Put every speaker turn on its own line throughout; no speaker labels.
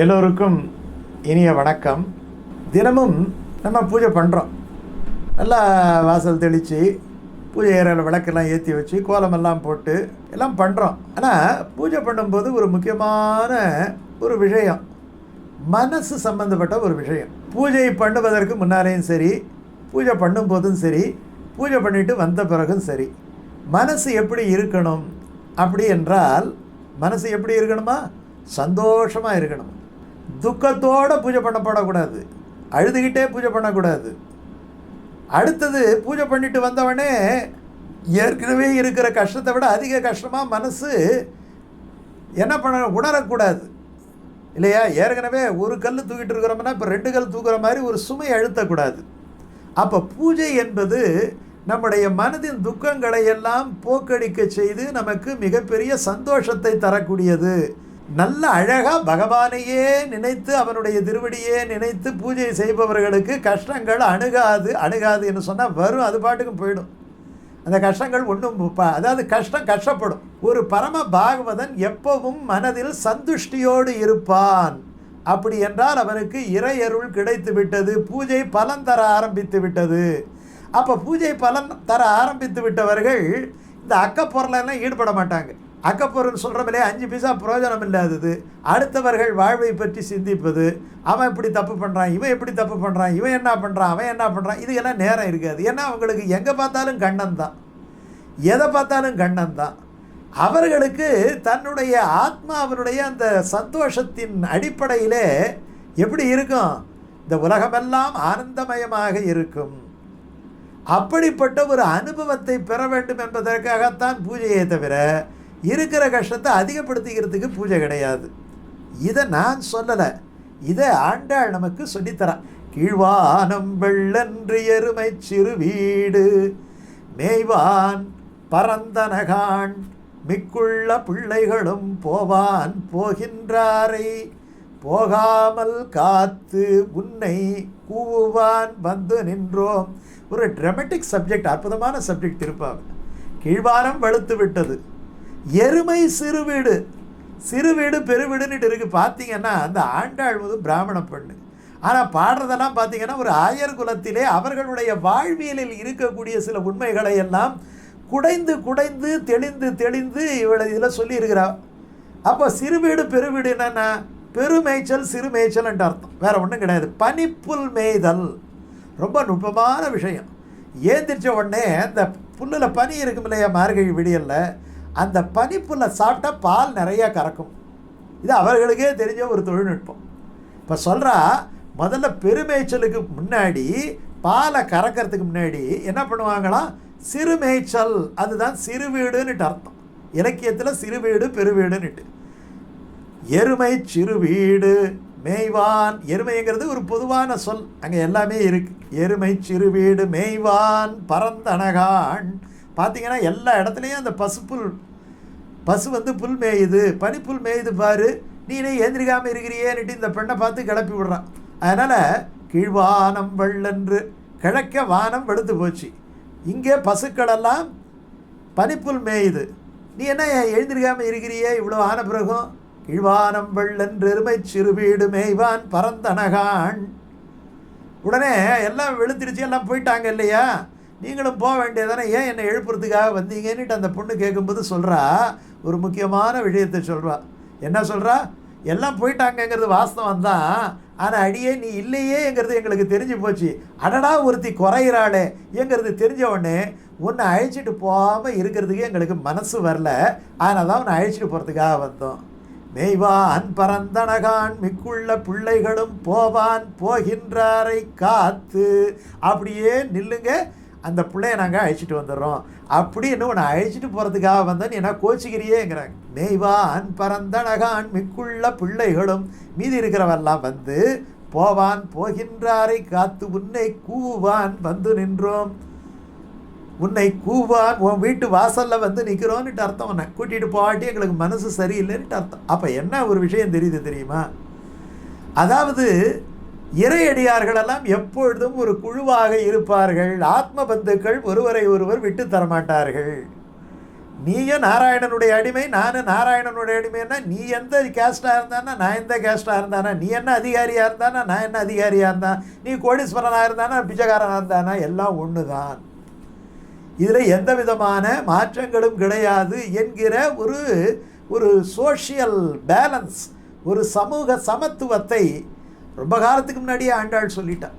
எல்லோருக்கும் இனிய வணக்கம். தினமும் நம்ம பூஜை பண்ணுறோம் நல்லா வாசல் தெளித்து பூஜை ஏரியாவில் விளக்கெல்லாம் ஏற்றி வச்சு கோலமெல்லாம் போட்டு எல்லாம் பண்ணுறோம் ஆனால் பூஜை பண்ணும்போது ஒரு முக்கியமான ஒரு விஷயம். மனசு சம்மந்தப்பட்ட ஒரு விஷயம். பூஜை பண்ணுவதற்கு முன்னாலேயும் சரி பூஜை பண்ணும்போதும் சரி பூஜை பண்ணிட்டு வந்த பிறகும் சரி. மனசு எப்படி இருக்கணும்? அப்படி என்றால் மனசு எப்படி இருக்கணுமா? சந்தோஷமாக இருக்கணும். துக்கத்தோடு பூஜை பண்ணப்படக்கூடாது அழுதுகிட்டே பூஜை பண்ணக்கூடாது. அடுத்தது பூஜை பண்ணிட்டு வந்தவனே ஏற்கனவே இருக்கிற கஷ்டத்தை விட அதிக கஷ்டமாக மனசு என்ன பண்ண உணரக்கூடாது. இல்லையா? ஏற்கனவே ஒரு கல் தூக்கிட்டு இருக்கிறோம்னா இப்போ ரெண்டு கல் தூக்குற மாதிரி ஒரு சுமை அழுத்தக்கூடாது. அப்போ பூஜை என்பது நம்முடைய மனதின் துக்கங்களை எல்லாம் போக்கடிக்க செய்து நமக்கு மிகப்பெரிய சந்தோஷத்தை தரக்கூடியது. நல்ல அழகாக பகவானையே நினைத்து அவனுடைய திருவடியே நினைத்து பூஜை செய்பவர்களுக்கு கஷ்டங்கள் அணுகாது அணுகாது என்று சொன்னால் வரும் அது பாட்டுக்கும் போயிடும். அந்த கஷ்டங்கள் ஒன்றும் அதாவது கஷ்டம் கஷ்டப்படும். ஒரு பரம பாகவதன் எப்பவும் மனதில் சந்துஷ்டியோடு இருப்பான். அப்படி என்றால் அவனுக்கு இறையருள் கிடைத்து விட்டது பூஜை பலன் தர ஆரம்பித்து விட்டது. அப்போ பூஜை பலன் தர ஆரம்பித்து விட்டவர்கள் இந்த அக்கப்பொருளெல்லாம் ஈடுபட மாட்டாங்க. அக்கப்பொருள் சொல்கிறோமிலே அஞ்சு பைசா பிரயோஜனம் இல்லாதது. அடுத்தவர்கள் வாழ்வை பற்றி சிந்திப்பது. அவன் இப்படி தப்பு பண்ணுறான் இவன் எப்படி தப்பு பண்ணுறான் இவன் என்ன பண்ணுறான் அவன் என்ன பண்ணுறான் இதுக்கெல்லாம் நேரம் இருக்காது. ஏன்னா அவங்களுக்கு எங்கே பார்த்தாலும் கண்ணன் தான். எதை பார்த்தாலும் கண்ணன் தான். அவர்களுக்கு தன்னுடைய ஆத்மாவினுடைய அந்த சந்தோஷத்தின் அடிப்படையிலே எப்படி இருக்கும்? இந்த உலகமெல்லாம் ஆனந்தமயமாக இருக்கும். அப்படிப்பட்ட ஒரு அனுபவத்தை பெற வேண்டும் என்பதற்காகத்தான் பூஜையை தவிர இருக்கிற கஷ்டத்தை அதிகப்படுத்திக்கிறதுக்கு பூஜை கிடையாது. இதை நான் சொல்லலை. இதை ஆண்டாள் நமக்கு சொல்லித்தரான் கீழ்வானம் வெள்ளன்று எருமை சிறு வீடு மேய்வான் பரந்தனகான் மிக்குள்ள பிள்ளைகளும் போவான் போகின்றாரை. போகாமல் காத்து உன்னை கூவுவான் வந்து நின்றோம். ஒரு ட்ரமெட்டிக் சப்ஜெக்ட் அற்புதமான சப்ஜெக்ட் இருப்பாங்க கீழ்வானம் வெளுத்து விட்டது. எருமை சிறுவீடு சிறுவீடு பெருவீடுன்னுட்டு இருக்குது பார்த்தீங்கன்னா அந்த ஆண்டாள் வந்து பிராமண பெண்ணு. ஆனால் பாடுறதெல்லாம் பார்த்தீங்கன்னா ஒரு ஆயர் குலத்திலே அவர்களுடைய வாழ்வியலில் இருக்கக்கூடிய சில உண்மைகளை எல்லாம் குடைந்து குடைந்து தெளிந்து தெளிந்து இவளை இதில் சொல்லியிருக்கிறா. அப்போ சிறுவீடு பெருவீடு என்னென்னா பெருமேய்ச்சல் சிறு மேய்ச்சல்ன்ட்டு அர்த்தம். வேறு ஒன்றும் கிடையாது. பனிப்புல் மேய்தல். ரொம்ப நுட்பமான விஷயம். ஏந்திரிச்ச உடனே இந்த புல்லில் பனி இருக்கும் இல்லையா மார்கழி விடியலில்? அந்த பனிப்புல்லை சாப்பிட்டா பால் நிறையா கறக்கும். இது அவர்களுக்கே தெரிஞ்ச ஒரு தொழில்நுட்பம். இப்போ சொல்கிறா முதல்ல பெருமேய்ச்சலுக்கு முன்னாடி பாலை கறக்கிறதுக்கு முன்னாடி என்ன பண்ணுவாங்களாம் சிறுமேய்ச்சல் அதுதான் சிறுவீடுன்னுட்டு அர்த்தம். இலக்கியத்தில் சிறுவீடு பெருவீடுன்னுட்டு. எருமை சிறுவீடு மேய்வான். எருமைங்கிறது ஒரு பொதுவான சொல். அங்கே எல்லாமே இருக்குது எருமை சிறுவீடு மேய்வான் பரந்தனகான். பார்த்தீங்கன்னா எல்லா இடத்துலையும் அந்த பசுப்புல் பசு வந்து புல் மேயுது. பனிப்புல் மேயுது பாரு. நீனே ஏந்திரிக்காமல் இருக்கிறியேன்னுட்டு இந்த பெண்ணை பார்த்து கிளப்பி விடுறான். அதனால் கீழ்வானம் வெள்ளன்று கிழக்க வானம் வெளுத்து போச்சு. இங்கே பசுக்களெல்லாம் பனிப்புல் மேயுது. நீ என்ன எழுந்திருக்காமல் இருக்கிறியே? இவ்வளோ ஆன பிறகும் கீழ்வானம் வெள்ளன்று எருமை சிறுவீடு மேய்வான் பரந்தனகான். உடனே எல்லாம் வெளுத்திருச்சு எல்லாம் போயிட்டாங்க இல்லையா? நீங்களும் போக வேண்டியதானே ஏன் என்னை எழுப்புறதுக்காக வந்தீங்கன்னுட்டு அந்த பொண்ணு கேட்கும்போது சொல்கிறா ஒரு முக்கியமான விஷயத்தை சொல்கிறா என்ன சொல்கிறா எல்லாம் போயிட்டாங்கங்கிறது வாஸ்தவம் தான். ஆனால் அடியே நீ இல்லையேங்கிறது எங்களுக்கு தெரிஞ்சு போச்சு. அடடா ஒருத்தி குறையிறாளே. எங்கிறது தெரிஞ்ச உடனே உன்னை அழைச்சிட்டு போகாமல் இருக்கிறதுக்கு எங்களுக்கு மனசு வரல. அதனால் தான் உன்னை அழைச்சிட்டு போகிறதுக்காக வந்தோம். மேய்வான் பரந்தனகான் மிக்குள்ள பிள்ளைகளும் போவான் போகின்றாரை காத்து. அப்படியே நில்லுங்க. அந்த பிள்ளைய நாங்கள் அழைச்சிட்டு வந்துடுறோம் அப்படின்னு உன்னை அழைச்சிட்டு போகிறதுக்காக வந்தேன் ஏன்னா கோச்சிக்கிறியேங்கிறாங்க. மேய்வான் பரந்தனகான் மிக்குள்ள பிள்ளைகளும் மீதி இருக்கிறவெல்லாம் வந்து போவான் போகின்றாரை காத்து உன்னை கூவான் வந்து நின்றோம். உன்னை கூவான் உன் வீட்டு வாசலில் வந்து நிற்கிறோன்னுட்டு அர்த்தம். உன்னை கூட்டிகிட்டு போகாட்டி எங்களுக்கு மனசு சரியில்லைன்னுட்டு அர்த்தம். அப்போ என்ன ஒரு விஷயம் தெரியுது தெரியுமா? அதாவது இறையடியார்களெல்லாம் எப்பொழுதும் ஒரு குழுவாக இருப்பார்கள். ஆத்ம பந்துக்கள் ஒருவரை ஒருவர் விட்டு தரமாட்டார்கள். நீயும் நாராயணனுடைய அடிமை நானும் நாராயணனுடைய அடிமைன்னா நீ எந்த கேஸ்டாக இருந்தானா நான் எந்த கேஸ்டாக இருந்தானா? நீ என்ன அதிகாரியாக இருந்தானா நான் என்ன அதிகாரியாக இருந்தான் நீ கோடீஸ்வரனாக இருந்தானா பிச்சைக்காரனாக இருந்தானா? எல்லாம் ஒன்று தான் இதில் எந்த விதமான மாற்றங்களும் கிடையாது என்கிற ஒரு ஒரு சோஷியல் பேலன்ஸ் ஒரு சமூக சமத்துவத்தை ரொம்ப காலத்துக்கு முன்னாடியே ஆண்டாள் சொல்லிட்டான்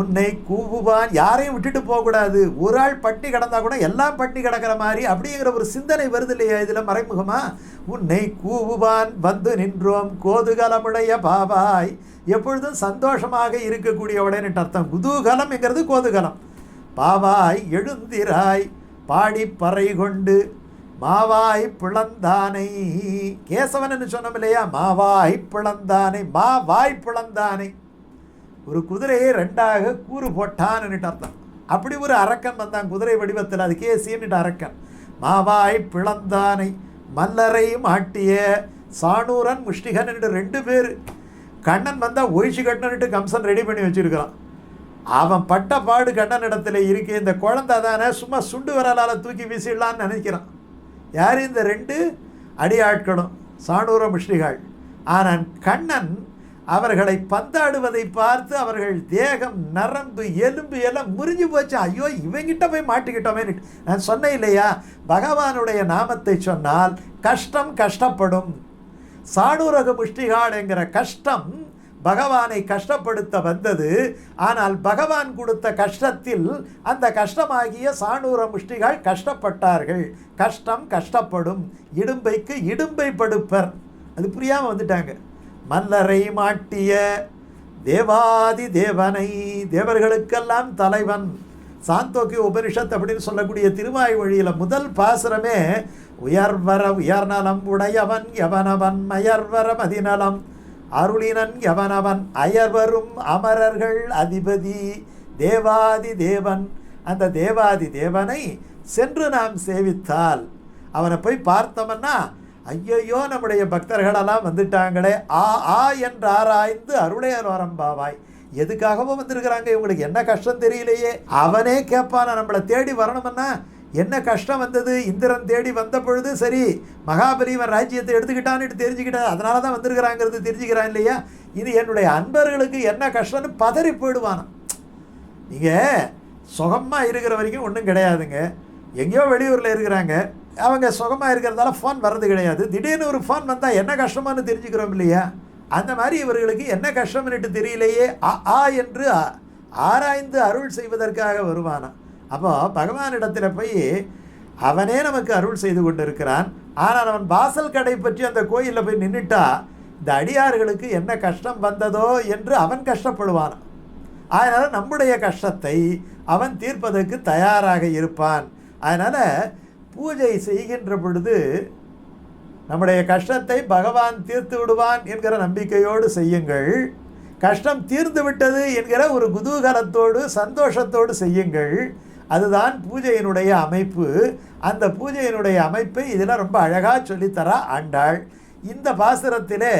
உன்னை கூவுவான் யாரையும் விட்டுட்டு போகக்கூடாது. ஒரு ஆள் பட்டி கிடந்தா கூட எல்லாம் பட்டி கிடக்கிற மாதிரி அப்படிங்கிற ஒரு சிந்தனை வருது இல்லையா இதில் மறைமுகமா? உன்னை கூவுவான் வந்து நின்றோம் கோதுகலமுடைய பாபாய் எப்பொழுதும் சந்தோஷமாக இருக்கக்கூடியவளேன்னு அர்த்தம். குதூகலம்ங்கிறது கோதுகலம். பாவாய் எழுந்திராய் பாடி பறை கொண்டு மாவாய் பிளந்தானை. கேசவன் சொன்னோம் இல்லையா மாவாய் பிளந்தானை மாவாய் பிளந்தானை. ஒரு குதிரையை ரெண்டாக கூறு போட்டான்னு அர்த்தம். அப்படி ஒரு அரக்கன் வந்தான் குதிரை வடிவத்தில் அது கேசின்னுட்டு அரக்கன். மாவாய் பிளந்தானை மல்லரை மாட்டிய சாணூரன் முஷ்டிகன் என்று ரெண்டு பேர். கண்ணன் வந்தால் ஒழிச்சு கட்டன்ட்டு கம்சன் ரெடி பண்ணி வச்சுருக்கிறான். அவன் பட்ட பாடு கண்ணன் இடத்துல இருக்கு இந்த குழந்தை தானே சும்மா சுண்டு வரலால் தூக்கி வீசிடலான்னு நினைக்கிறான். யார் இந்த ரெண்டு? அடியாட்களும் சாணூர முஷ்டிகள். ஆனால் கண்ணன் அவர்களை பந்தாடுவதை பார்த்து அவர்கள் தேகம் நரம்பு எலும்பு எல்லாம் முறிஞ்சு போச்சு. ஐயோ இவங்கிட்ட போய் மாட்டிக்கிட்டோமே நான் சொன்னேன் இல்லையா? பகவானுடைய நாமத்தை சொன்னால் கஷ்டம் கஷ்டப்படும். சாணூரக முஷ்டிகாடுங்கிற கஷ்டம் பகவானை கஷ்டப்படுத்த வந்தது. ஆனால் பகவான் கொடுத்த கஷ்டத்தில் அந்த கஷ்டமாகிய சாணூர முஷ்டிகள் கஷ்டப்பட்டார்கள். கஷ்டம் கஷ்டப்படும். இடும்பைக்கு இடும்பை படுப்பர். அது புரியாமல் வந்துட்டாங்க. மல்லரை மாட்டிய தேவாதி தேவனை தேவர்களுக்கெல்லாம் தலைவன். சாந்தோக்கிய உபனிஷத் அப்படின்னு சொல்லக்கூடிய திருவாய் வழியில் முதல் பாசுரமே உயர்வர உயர்நலம் உடையவன் எவனவன் மயர்வர மதிநலம்? அருளினன் எவனவன் அயர்வரும் அமரர்கள் அதிபதி தேவாதி தேவன். அந்த தேவாதி தேவனை சென்று நாம் சேவித்தால் அவனை போய் பார்த்தோம்னா ஐயையோ நம்முடைய பக்தர்களெல்லாம் வந்துட்டாங்களே ஆ ஆ என்று ஆராய்ந்து அருளையரோரம்பாவாய் எதுக்காகவும் வந்திருக்கிறாங்க? இவங்களுக்கு என்ன கஷ்டம் தெரியலையே. அவனே கேட்பான நம்மளை தேடி வரணும்னா என்ன கஷ்டம் வந்தது? இந்திரன் தேடி வந்த பொழுது சரி மகாபலிவன் ராஜ்யத்தை எடுத்துக்கிட்டான்னு தெரிஞ்சுக்கிட்டா அதனால தான் வந்திருக்கிறாங்கிறது தெரிஞ்சுக்கிறான் இல்லையா? இது என்னுடைய அன்பர்களுக்கு என்ன கஷ்டம்னு பதறி போயிடுவானான் நீங்கள் சுகமாக இருக்கிற வரைக்கும் ஒன்றும் கிடையாதுங்க. எங்கேயோ வெளியூரில் இருக்கிறாங்க. அவங்க சுகமாக இருக்கிறதால ஃபோன் வர்றது கிடையாது. திடீர்னு ஒரு ஃபோன் வந்தால் என்ன கஷ்டமானு தெரிஞ்சுக்கிறோம் இல்லையா? அந்த மாதிரி இவர்களுக்கு என்ன கஷ்டம்னுட்டு தெரியலையே? அ ஆ என்று ஆராய்ந்து அருள் செய்வதற்காக வருவானா அப்போ பகவானிடத்தில் போய் அவனே நமக்கு அருள் செய்து கொண்டு இருக்கிறான் ஆனால் அவன் வாசல் கடை பற்றி அந்த கோயிலில் போய் நின்றுட்டா இந்த அடியார்களுக்கு என்ன கஷ்டம் வந்ததோ என்று அவன் கஷ்டப்படுவான். அதனால் நம்முடைய கஷ்டத்தை அவன் தீர்ப்பதற்கு தயாராக இருப்பான். அதனால் பூஜை செய்கின்ற பொழுது நம்முடைய கஷ்டத்தை பகவான் தீர்த்து விடுவான் என்கிற நம்பிக்கையோடு செய்யுங்கள். கஷ்டம் தீர்ந்து விட்டது என்கிற ஒரு குதூகலத்தோடு சந்தோஷத்தோடு செய்யுங்கள். அதுதான் பூஜையினுடைய அமைப்பு. அந்த பூஜையினுடைய அமைப்பை இதில் ரொம்ப அழகாக சொல்லித்தரா ஆண்டாள். இந்த பாசுரத்திலே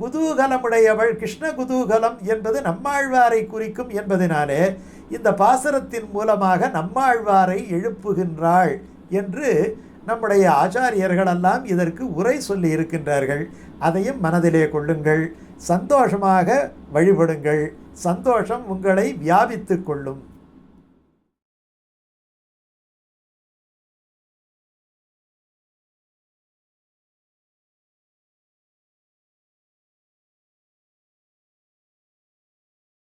குதூகலமுடையவள் கிருஷ்ண குதூகலம் என்பது நம்மாழ்வாரை குறிக்கும் என்பதனாலே இந்த பாசுரத்தின் மூலமாக நம்மாழ்வாரை எழுப்புகின்றாள் என்று நம்முடைய ஆச்சாரியர்களெல்லாம் இதற்கு உரை சொல்லி இருக்கின்றார்கள். அதையும் மனதிலே கொள்ளுங்கள். சந்தோஷமாக வழிபடுங்கள். சந்தோஷம் உங்களை வியாபித்து கொள்ளும்.